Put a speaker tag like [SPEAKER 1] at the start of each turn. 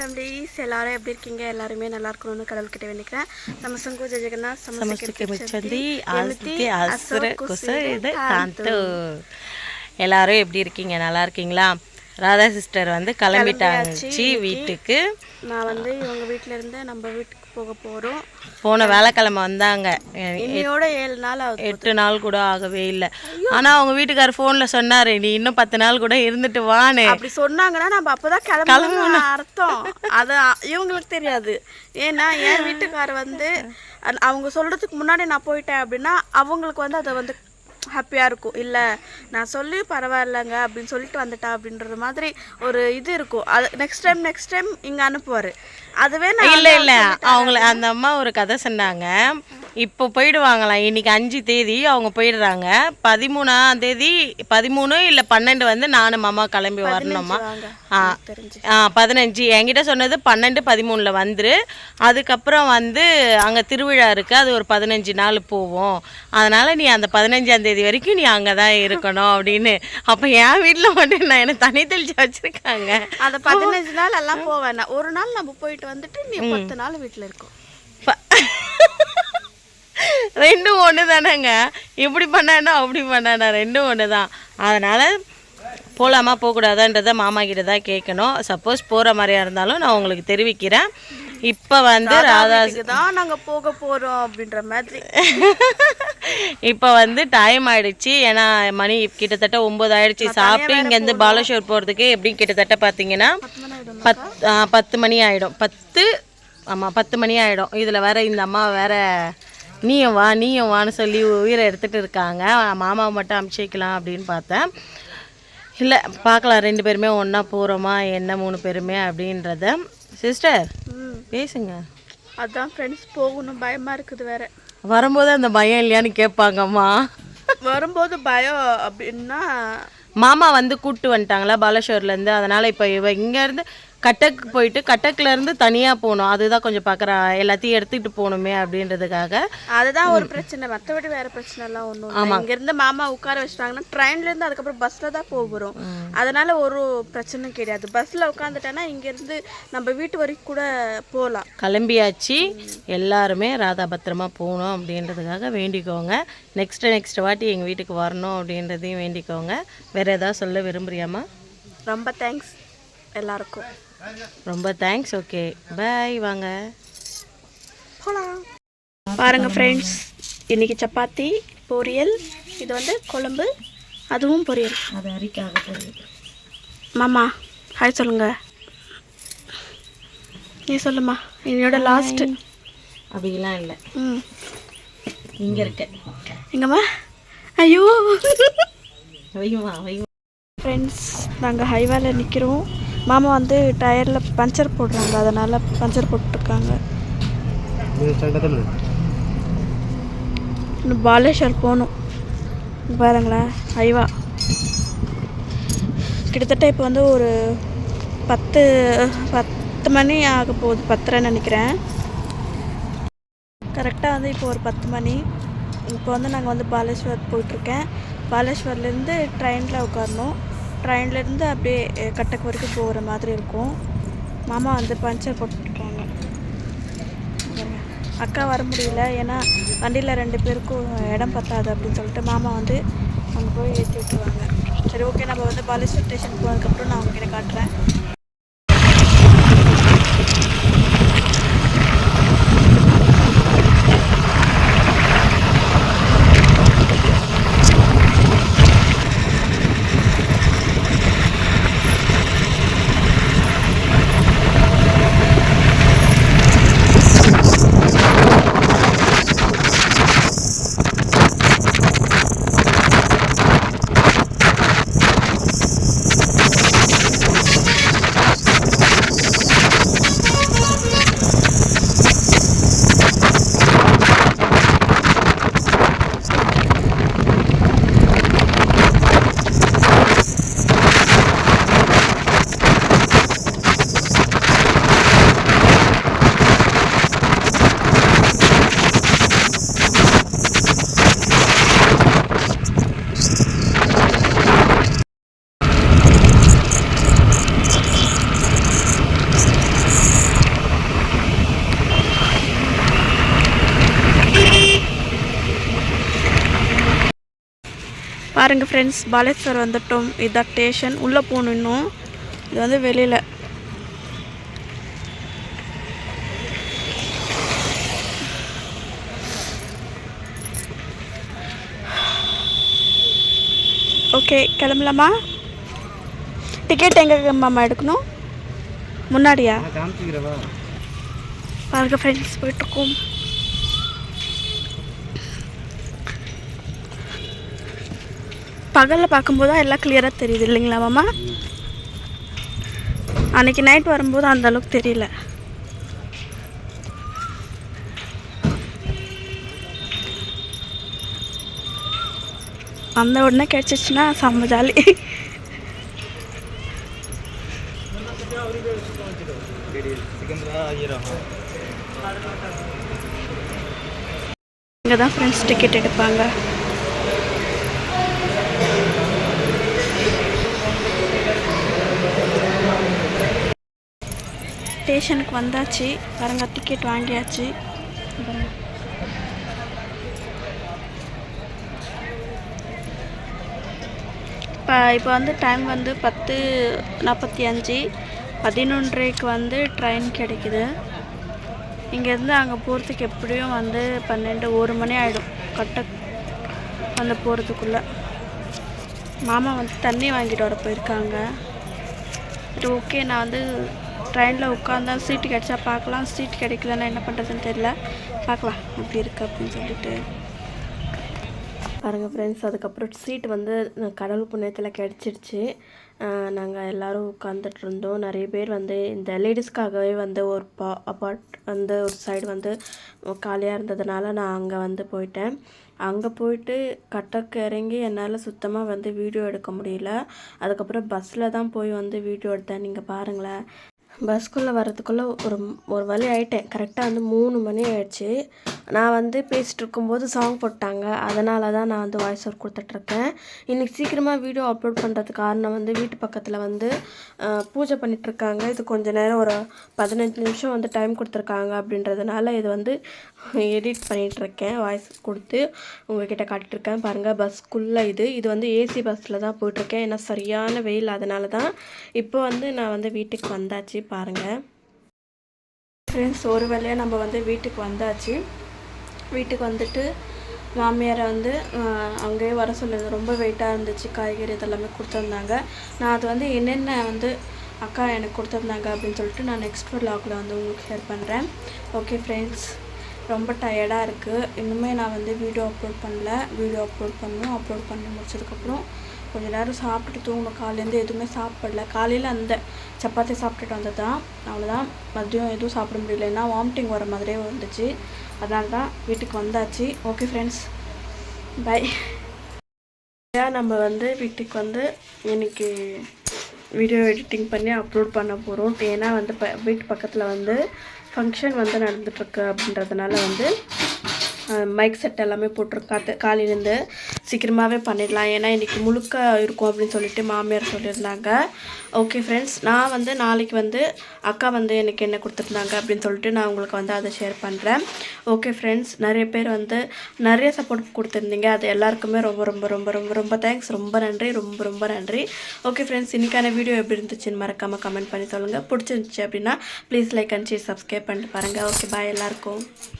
[SPEAKER 1] families எல்லாரும் எப்படி இருக்கீங்க எல்லாருமே நல்லா இருக்கணும்னு கடவுள்கிட்ட வேண்டிக்கிறேன் ನಮಸ್ಸಂಗೂ ಜಗನ್ನಾಥ್ ಸಮಸ್ತಕ್ಕೆ ಮಿಚ್ಚಂದಿ எல்லாரும் எப்படி இருக்கீங்க நல்லா இருக்கீங்களா ராதா சிஸ்டர் வந்து கிளம்பிட்டாச்சு வீட்டுக்கு நான் வந்து இவங்க வீட்டில இருந்து நம்ம வீட்டுக்கு போக போகிறோம் போன வேலைக்கிழமை வந்தாங்க இன்னையோட ஏழு நாள் ஆகும் எட்டு நாள் கூட ஆகவே இல்லை ஆனால் அவங்க வீட்டுக்கார் ஃபோனில் சொன்னார் நீ இன்னும் பத்து நாள் கூட இருந்துட்டு வானு அப்படி சொன்னாங்கன்னா நம்ம அப்பதான் தான் கிளம்பணும் அர்த்தம் அது இவங்களுக்கு தெரியாது ஏன்னா என் வீட்டுக்காரர் வந்து அவங்க சொல்கிறதுக்கு முன்னாடி நான் போயிட்டேன் அப்படின்னா அவங்களுக்கு வந்து அதை வந்து ஹாப்பியாக இருக்கும் இல்லை நான் சொல்லி பரவாயில்லைங்க அப்படின்னு சொல்லிட்டு வந்துட்டா அப்படின்ற மாதிரி ஒரு இது இருக்கும் அது நெக்ஸ்ட் டைம் நெக்ஸ்ட் டைம் இங்கே அனுப்புவார் அதுவே நான் இல்லை இல்லை அவங்கள அந்த அம்மா ஒரு கதை சொன்னாங்க இப்போ போயிடுவாங்களாம் இன்றைக்கி அஞ்சு தேதி அவங்க போயிடுறாங்க பதிமூணாம் தேதி பதிமூணு இல்லை பன்னெண்டு வந்து நானும் மாமா கிளம்பி வரணுமா ஆ ஆ பதினஞ்சு என்கிட்ட சொன்னது பன்னெண்டு பதிமூணில் வந்துரு அதுக்கப்புறம் வந்து அங்கே திருவிழா இருக்குது அது ஒரு பதினஞ்சு நாள் போவோம் அதனால் நீ அந்த பதினஞ்சாம் தேதி வரைக்கும் நீ அங்கே தான் இருக்கணும் அப்படின்னு அப்போ என் வீட்டில் மட்டும் நான் என்னை தனி தெளிச்சு வச்சுருக்காங்க அந்த பதினஞ்சு நாள் எல்லாம் போவேன் ஒரு நாள் நம்ம போயிட்டு வந்துட்டு நீ பத்து நாள் வீட்டில் இருக்கோம் ரெண்டும் ஒன்று தானேங்க இப்படி பண்ணானா அப்படி பண்ணானா ரெண்டும் ஒன்று தான் அதனால் போகலாமா போகக்கூடாதான்றதை மாமா கிட்ட தான் கேட்கணும் சப்போஸ் போகிற மாதிரியா இருந்தாலும் நான் உங்களுக்கு தெரிவிக்கிறேன் இப்போ வந்து ராதா தான் நாங்கள் போக போகிறோம் அப்படின்ற மாதிரி இப்போ வந்து டைம் ஆயிடுச்சு ஏன்னா மணி கிட்டத்தட்ட ஒம்பது ஆயிடுச்சு சாப்பிட்டு இங்கேருந்து பாலேஸ்வர் போகிறதுக்கு எப்படி கிட்டத்தட்ட பார்த்தீங்கன்னா பத் பத்து மணி ஆகிடும் பத்து ஆமாம் பத்து மணி ஆகிடும் இதில் வேற இந்த அம்மா வேற நீயும் வா நீயும் வான்னு சொல்லி உயிரை எடுத்துகிட்டு இருக்காங்க மாமாவை மட்டும் அமுச்சு வைக்கலாம் அப்படின்னு பார்த்தேன் இல்லை பார்க்கலாம் ரெண்டு பேருமே ஒன்றா போகிறோமா என்ன மூணு பேருமே அப்படின்றத சிஸ்டர் பேசுங்க அதான் ஃப்ரெண்ட்ஸ் போகணும் பயமாக இருக்குது வேற வரும்போது அந்த பயம் இல்லையான்னு கேட்பாங்கம்மா வரும்போது பயம் அப்படின்னா மாமா வந்து கூப்பிட்டு வந்துட்டாங்களா பாலேஸ்வர்லேருந்து அதனால் இப்போ இவ இங்கேருந்து கட்டக்கு போயிட்டு இருந்து தனியாக போகணும் அதுதான் கொஞ்சம் பார்க்குறா எல்லாத்தையும் எடுத்துக்கிட்டு போகணுமே அப்படின்றதுக்காக அதுதான் ஒரு பிரச்சனை மற்றபடி வேறு பிரச்சனைலாம் ஒன்றும் ஆமாம் இங்கேருந்து மாமா உட்கார வச்சுட்டாங்கன்னா ட்ரெயின்லேருந்து அதுக்கப்புறம் பஸ்ஸில் தான் போகிறோம் அதனால் ஒரு பிரச்சனையும் கிடையாது பஸ்ஸில் உட்காந்துட்டேன்னா இங்கேருந்து நம்ம வீட்டு வரைக்கும் கூட போகலாம் கிளம்பியாச்சு எல்லாருமே ராதா பத்திரமா போகணும் அப்படின்றதுக்காக வேண்டிக்கோங்க நெக்ஸ்ட் நெக்ஸ்ட் வாட்டி எங்கள் வீட்டுக்கு வரணும் அப்படின்றதையும் வேண்டிக்கோங்க வேறு ஏதாவது சொல்ல விரும்புறியாமா ரொம்ப தேங்க்ஸ் எல்லாருக்கும் ரொம்ப தேங்க்ஸ் ஓகே பாய் வாங்க பாருங்க ஃப்ரெண்ட்ஸ் இன்னைக்கு சப்பாத்தி பொரியல் இது வந்து குழம்பு அதுவும் பொரியல் மாமா ஹாய் சொல்லுங்க நீ சொல்லுமா என்னோட லாஸ்ட் அப்படிலாம் இல்லை ம் இங்கே இருக்க எங்கம்மா ஐயோ வையுமா வையுமா ஃப்ரெண்ட்ஸ் நாங்கள் ஹைவேல நிற்கிறோம் மாமா வந்து டயரில் பஞ்சர் போடுறாங்க அதனால் பஞ்சர் போட்டிருக்காங்க பாலேஷ்வர் பாலேஸ்வர் போகணும் பாருங்களேன் ஐவா கிட்டத்தட்ட இப்போ வந்து ஒரு பத்து பத்து மணி ஆக போகுது பத்தரை நினைக்கிறேன் கரெக்டாக வந்து இப்போ ஒரு பத்து மணி இப்போ வந்து நாங்கள் வந்து பாலேஸ்வர் போயிட்டுருக்கேன் பாலேஸ்வர்லேருந்து ட்ரெயினில் உட்காரணும் ட்ரெயின்லேருந்து அப்படியே கட்டக்கு வரைக்கும் போகிற மாதிரி இருக்கும் மாமா வந்து பஞ்சர் போட்டுருக்காங்க அக்கா வர முடியல ஏன்னா வண்டியில் ரெண்டு பேருக்கும் இடம் பத்தாது அப்படின்னு சொல்லிட்டு மாமா வந்து அங்கே போய் ஏற்றி விட்டுருவாங்க சரி ஓகே நம்ம வந்து பாலேஸ்வர் ஸ்டேஷன் போனதுக்கப்புறம் நான் உங்களுக்கு காட்டுறேன் பாருங்கள் ஃப்ரெண்ட்ஸ் பாலேஸ்வர் வந்துட்டோம் இதுதான் ஸ்டேஷன் உள்ளே போகணும் இன்னும் இது வந்து வெளியில் ஓகே கிளம்பலாமா டிக்கெட் எங்கே மாமா எடுக்கணும் முன்னாடியா பாருங்கள் ஃப்ரெண்ட்ஸ் போயிட்டுருக்கோம் பகலில் பார்க்கும்போது தான் எல்லாம் கிளியராக தெரியுது இல்லைங்களா மாமா அன்னைக்கு நைட் வரும்போது அந்த அளவுக்கு தெரியல அந்த உடனே கிடச்சிச்சின்னா செம்ம ஜாலி இங்கே தான் ஃப்ரெண்ட்ஸ் டிக்கெட் எடுப்பாங்க ஸ்டேஷனுக்கு வந்தாச்சு பாருங்க டிக்கெட் வாங்கியாச்சு இப்போ இப்போ வந்து டைம் வந்து பத்து நாற்பத்தி அஞ்சு பதினொன்றைக்கு வந்து ட்ரெயின் கிடைக்குது இங்கேருந்து அங்கே போகிறதுக்கு எப்படியும் வந்து பன்னெண்டு ஒரு மணி ஆகிடும் கட்ட வந்து போகிறதுக்குள்ளே மாமா வந்து தண்ணி வாங்கிட்டு வர போயிருக்காங்க இது ஓகே நான் வந்து ட்ரெயினில் உட்காந்தா சீட்டு கிடச்சா பார்க்கலாம் சீட் கிடைக்கலன்னா என்ன பண்ணுறதுன்னு தெரியல பார்க்கலாம் எப்படி இருக்குது அப்படின்னு சொல்லிட்டு பாருங்கள் ஃப்ரெண்ட்ஸ் அதுக்கப்புறம் சீட் வந்து கடவுள் புண்ணியத்தில் கிடச்சிருச்சு நாங்கள் எல்லோரும் உட்காந்துட்டு இருந்தோம் நிறைய பேர் வந்து இந்த லேடிஸ்க்காகவே வந்து ஒரு பா அப்பார்ட் வந்து ஒரு சைடு வந்து காலியாக இருந்ததுனால நான் அங்கே வந்து போயிட்டேன் அங்கே போயிட்டு கட்டக்கு இறங்கி என்னால் சுத்தமாக வந்து வீடியோ எடுக்க முடியல அதுக்கப்புறம் பஸ்ஸில் தான் போய் வந்து வீடியோ எடுத்தேன் நீங்கள் பாருங்களேன் பஸ்குள்ளே வர்றதுக்குள்ளே ஒரு ஒரு வழி ஆகிட்டேன் கரெக்டாக வந்து மூணு மணி ஆயிடுச்சு நான் வந்து பேசிகிட்டு இருக்கும்போது சாங் போட்டாங்க அதனால தான் நான் வந்து வாய்ஸ் ஓவர் கொடுத்துட்ருக்கேன் இன்றைக்கி சீக்கிரமாக வீடியோ அப்லோட் பண்ணுறது காரணம் வந்து வீட்டு பக்கத்தில் வந்து பூஜை பண்ணிகிட்ருக்காங்க இது கொஞ்ச நேரம் ஒரு பதினஞ்சு நிமிஷம் வந்து டைம் கொடுத்துருக்காங்க அப்படின்றதுனால இது வந்து எடிட் பண்ணிகிட்ருக்கேன் வாய்ஸ் கொடுத்து உங்ககிட்ட காட்டிட்ருக்கேன் பாருங்கள் பஸ்க்குள்ளே இது இது வந்து ஏசி பஸ்ஸில் தான் போயிட்டுருக்கேன் ஏன்னா சரியான வெயில் அதனால தான் இப்போ வந்து நான் வந்து வீட்டுக்கு வந்தாச்சு பாருங்கள் ஃப்ரெண்ட்ஸ் ஒரு வேலையாக நம்ம வந்து வீட்டுக்கு வந்தாச்சு வீட்டுக்கு வந்துட்டு மாமியாரை வந்து அங்கேயே வர சொல்லுது ரொம்ப வெயிட்டாக இருந்துச்சு காய்கறி இதெல்லாமே கொடுத்துருந்தாங்க நான் அது வந்து என்னென்ன வந்து அக்கா எனக்கு கொடுத்துருந்தாங்க அப்படின்னு சொல்லிட்டு நான் நெக்ஸ்ட் லாக்கில் வந்து உங்களுக்கு ஷேர் பண்ணுறேன் ஓகே ஃப்ரெண்ட்ஸ் ரொம்ப டயர்டாக இருக்குது இன்னுமே நான் வந்து வீடியோ அப்லோட் பண்ணல வீடியோ அப்லோட் பண்ணும் அப்லோட் பண்ணி முடிச்சதுக்கப்புறம் கொஞ்ச நேரம் சாப்பிட்டுட்டு தூங்கினோம் காலையிலேருந்து எதுவுமே சாப்பிடல காலையில் அந்த சப்பாத்தி சாப்பிட்டுட்டு வந்தது தான் அவ்வளோதான் மதியம் எதுவும் சாப்பிட முடியல ஏன்னா வாமிட்டிங் வர மாதிரியே வந்துச்சு அதனால தான் வீட்டுக்கு வந்தாச்சு ஓகே ஃப்ரெண்ட்ஸ் பை நம்ம வந்து வீட்டுக்கு வந்து இன்னைக்கு வீடியோ எடிட்டிங் பண்ணி அப்லோட் பண்ண போகிறோம் ஏன்னா வந்து ப வீட்டு பக்கத்தில் வந்து ஃபங்க்ஷன் வந்து நடந்துகிட்ருக்கு அப்படின்றதுனால வந்து மைக் செட் எல்லாமே போட்டிருக்கோம் காத்து காலையிலேருந்து சீக்கிரமாகவே பண்ணிடலாம் ஏன்னா இன்றைக்கி முழுக்க இருக்கும் அப்படின்னு சொல்லிட்டு மாமியார் சொல்லியிருந்தாங்க ஓகே ஃப்ரெண்ட்ஸ் நான் வந்து நாளைக்கு வந்து அக்கா வந்து எனக்கு என்ன கொடுத்துருந்தாங்க அப்படின்னு சொல்லிட்டு நான் உங்களுக்கு வந்து அதை ஷேர் பண்ணுறேன் ஓகே ஃப்ரெண்ட்ஸ் நிறைய பேர் வந்து நிறைய சப்போர்ட் கொடுத்துருந்தீங்க அது எல்லாருக்குமே ரொம்ப ரொம்ப ரொம்ப ரொம்ப ரொம்ப தேங்க்ஸ் ரொம்ப நன்றி ரொம்ப ரொம்ப நன்றி ஓகே ஃப்ரெண்ட்ஸ் இன்றைக்கான வீடியோ எப்படி இருந்துச்சுன்னு மறக்காமல் கமெண்ட் பண்ணி சொல்லுங்கள் பிடிச்சிருந்துச்சி அப்படின்னா please like and share subscribe பண்ணிட்டு பாருங்கள் ஓகே பாய் எல்லாருக்கும்